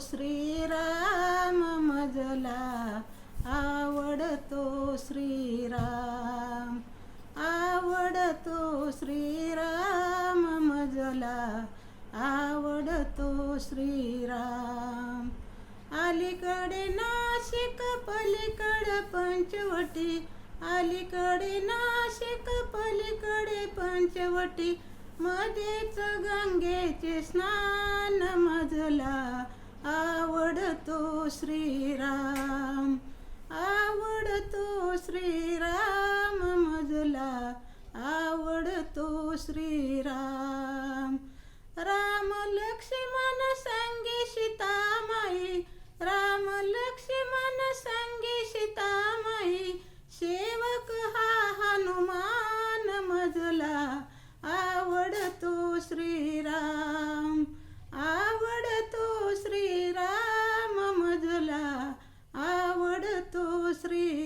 श्रीराम मजला आवडतो श्रीराम आवडतो श्रीराम मजला आवडतो श्रीराम. अलीकडे नाशिक पलीकडे पंचवटी अलीकडे नाशिक पलीकडे पंचवटी मध्येच गंगेचे स्नान मजला आवडतो श्रीराम आवडतो श्रीराम मजला आवडतो श्रीराम. राम लक्ष्मण संगी सीतामाई राम लक्ष्मण सांगे three.